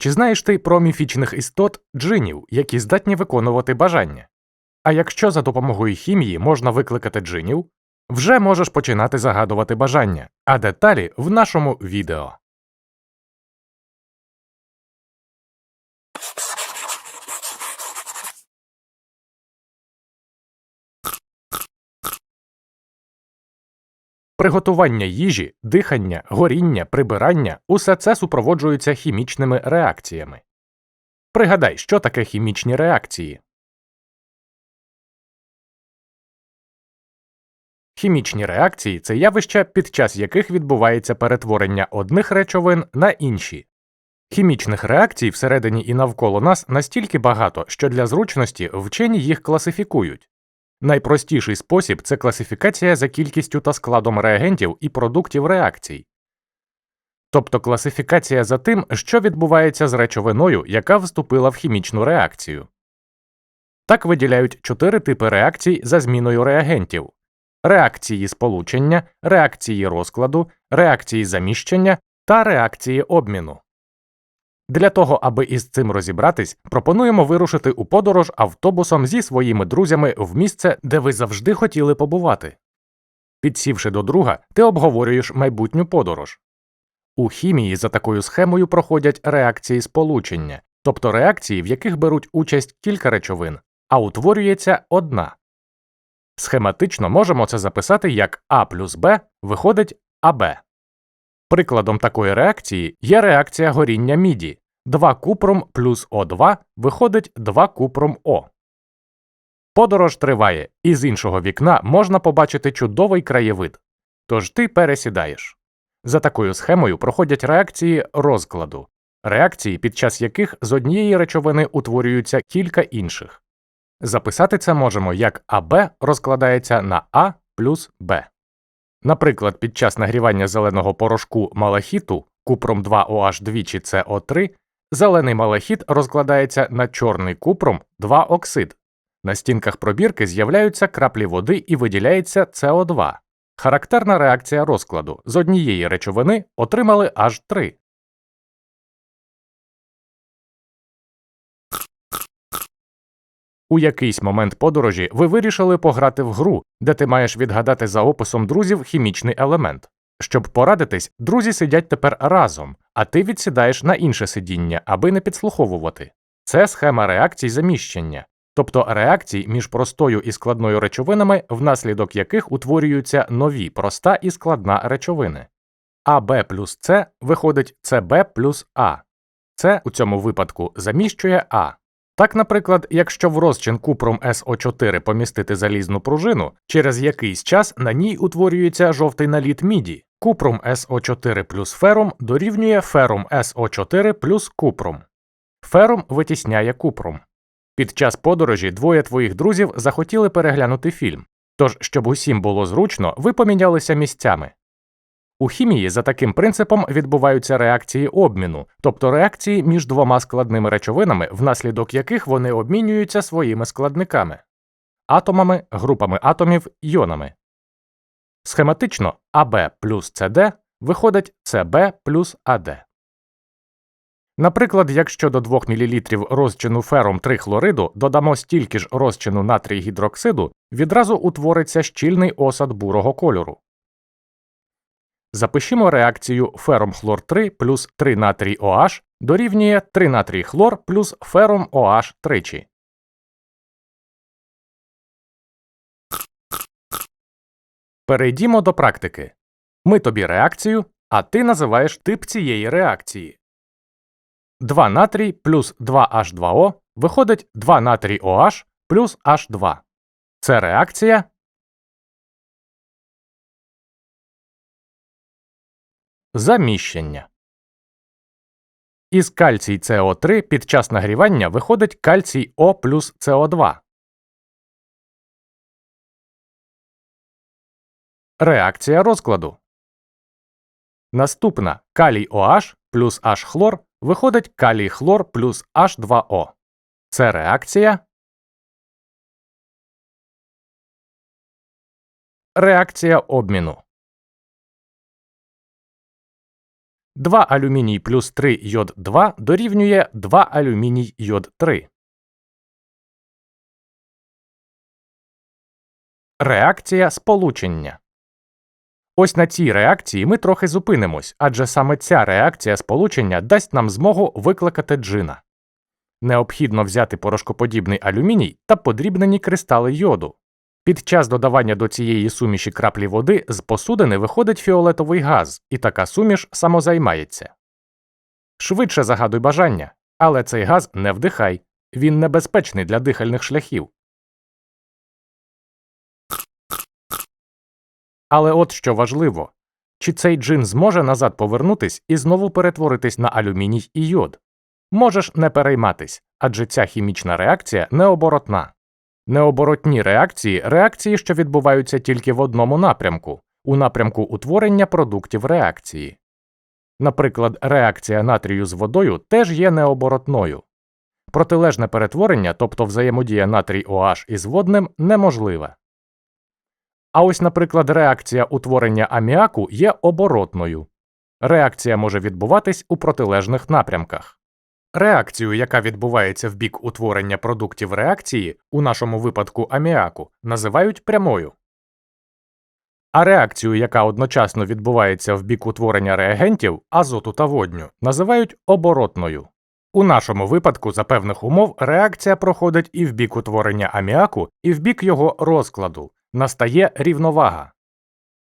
Чи знаєш ти про міфічних істот джинів, які здатні виконувати бажання? А якщо за допомогою хімії можна викликати джинів, вже можеш починати загадувати бажання, а деталі в нашому відео. Приготування їжі, дихання, горіння, прибирання усе це супроводжується хімічними реакціями. Пригадай, що таке хімічні реакції. Хімічні реакції це явища, під час яких відбувається перетворення одних речовин на інші. Хімічних реакцій всередині і навколо нас настільки багато, що для зручності вчені їх класифікують. Найпростіший спосіб це класифікація за кількістю та складом реагентів і продуктів реакцій. Тобто класифікація за тим, що відбувається з речовиною, яка вступила в хімічну реакцію. Так виділяють чотири типи реакцій за зміною реагентів реакції сполучення, реакції розкладу, реакції заміщення та реакції обміну. Для того, аби із цим розібратись, пропонуємо вирушити у подорож автобусом зі своїми друзями в місце, де ви завжди хотіли побувати. Підсівши до друга, ти обговорюєш майбутню подорож. У хімії за такою схемою проходять реакції сполучення, тобто реакції, в яких беруть участь кілька речовин, а утворюється одна. Схематично можемо це записати як А плюс Б виходить АБ. Прикладом такої реакції є реакція горіння міді 2 купром плюс О2 виходить 2 купром О. Подорож триває, і з іншого вікна можна побачити чудовий краєвид. Тож ти пересідаєш. За такою схемою проходять реакції розкладу, реакції, під час яких з однієї речовини утворюються кілька інших. Записати це можемо як АБ розкладається на А плюс Б. Наприклад, під час нагрівання зеленого порошку малахіту купром 2 oh 2 чи СО3 зелений малахіт розкладається на чорний купром 2 оксид. На стінках пробірки з'являються краплі води і виділяється СО2. Характерна реакція розкладу з однієї речовини отримали аж 3. У якийсь момент подорожі ви вирішили пограти в гру, де ти маєш відгадати за описом друзів хімічний елемент. Щоб порадитись, друзі сидять тепер разом, а ти відсідаєш на інше сидіння, аби не підслуховувати. Це схема реакцій заміщення, тобто реакцій між простою і складною речовинами, внаслідок яких утворюються нові проста і складна речовини. АБ плюс С виходить СБ плюс А. Це у цьому випадку заміщує А. Так, наприклад, якщо в розчин купром СО4 помістити залізну пружину, через якийсь час на ній утворюється жовтий наліт міді, купром СО4 плюс ферум дорівнює ферум СО4 плюс купром. Ферум витісняє купром. Під час подорожі двоє твоїх друзів захотіли переглянути фільм, тож, щоб усім було зручно, ви помінялися місцями. У хімії за таким принципом відбуваються реакції обміну, тобто реакції між двома складними речовинами, внаслідок яких вони обмінюються своїми складниками атомами, групами атомів, йонами. Схематично АБ плюс СД виходить СБ плюс АД. Наприклад, якщо до 2 мл розчину ферум 3 хлориду додамо стільки ж розчину натрій гідроксиду, відразу утвориться щільний осад бурого кольору. Запишімо реакцію ферум хлор 3 плюс 3 натрій OH дорівнює 3 натрій хлор плюс ферум OH тричі. Перейдімо до практики. Ми тобі реакцію, а ти називаєш тип цієї реакції. 2 натрій плюс 2H2O виходить 2 натрій OH плюс H2. Це реакція Заміщення. Із кальцій СО3 під час нагрівання виходить кальцій О плюс СО2. Реакція розкладу. Наступна калій OH плюс H хлор виходить калій хлор плюс H2O. Це реакція. Реакція обміну. 2 алюміній плюс 3 йод 2 дорівнює 2 алюміній йод 3. Реакція сполучення. Ось на цій реакції ми трохи зупинимось, адже саме ця реакція сполучення дасть нам змогу викликати джина. Необхідно взяти порошкоподібний алюміній та подрібнені кристали йоду. Під час додавання до цієї суміші краплі води з посудини виходить фіолетовий газ, і така суміш самозаймається. Швидше загадуй бажання, але цей газ не вдихай, він небезпечний для дихальних шляхів. Але от що важливо чи цей джин зможе назад повернутись і знову перетворитись на алюміній і йод? Можеш не перейматись, адже ця хімічна реакція необоротна. Необоротні реакції реакції, що відбуваються тільки в одному напрямку у напрямку утворення продуктів реакції. Наприклад, реакція натрію з водою теж є необоротною. Протилежне перетворення, тобто взаємодія натрій OH із водним, неможливе. А ось, наприклад, реакція утворення аміаку є оборотною. Реакція може відбуватись у протилежних напрямках. Реакцію, яка відбувається в бік утворення продуктів реакції, у нашому випадку аміаку, називають прямою. А реакцію, яка одночасно відбувається в бік утворення реагентів азоту та водню, називають оборотною. У нашому випадку, за певних умов, реакція проходить і в бік утворення аміаку, і в бік його розкладу, настає рівновага.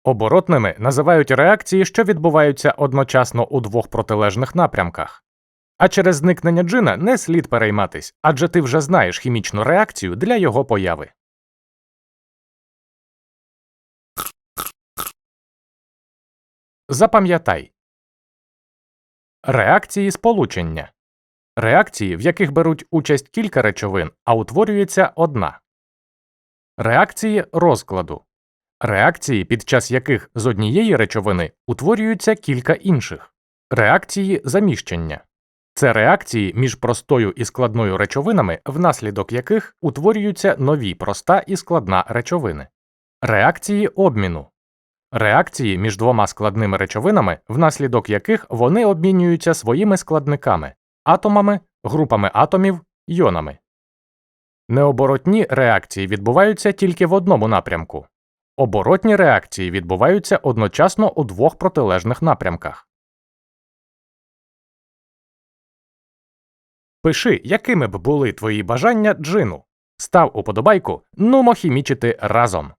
Оборотними називають реакції, що відбуваються одночасно у двох протилежних напрямках. А через зникнення джина не слід перейматись, адже ти вже знаєш хімічну реакцію для його появи. Запам'ятай реакції сполучення реакції, в яких беруть участь кілька речовин, а утворюється одна. Реакції розкладу реакції, під час яких з однієї речовини утворюються кілька інших. Реакції заміщення це реакції між простою і складною речовинами, внаслідок яких утворюються нові проста і складна речовини. Реакції обміну реакції між двома складними речовинами, внаслідок яких вони обмінюються своїми складниками атомами, групами атомів, йонами. Необоротні реакції відбуваються тільки в одному напрямку. Оборотні реакції відбуваються одночасно у двох протилежних напрямках. Пиши, якими б були твої бажання джину. Став уподобайку, нумо хімічити разом.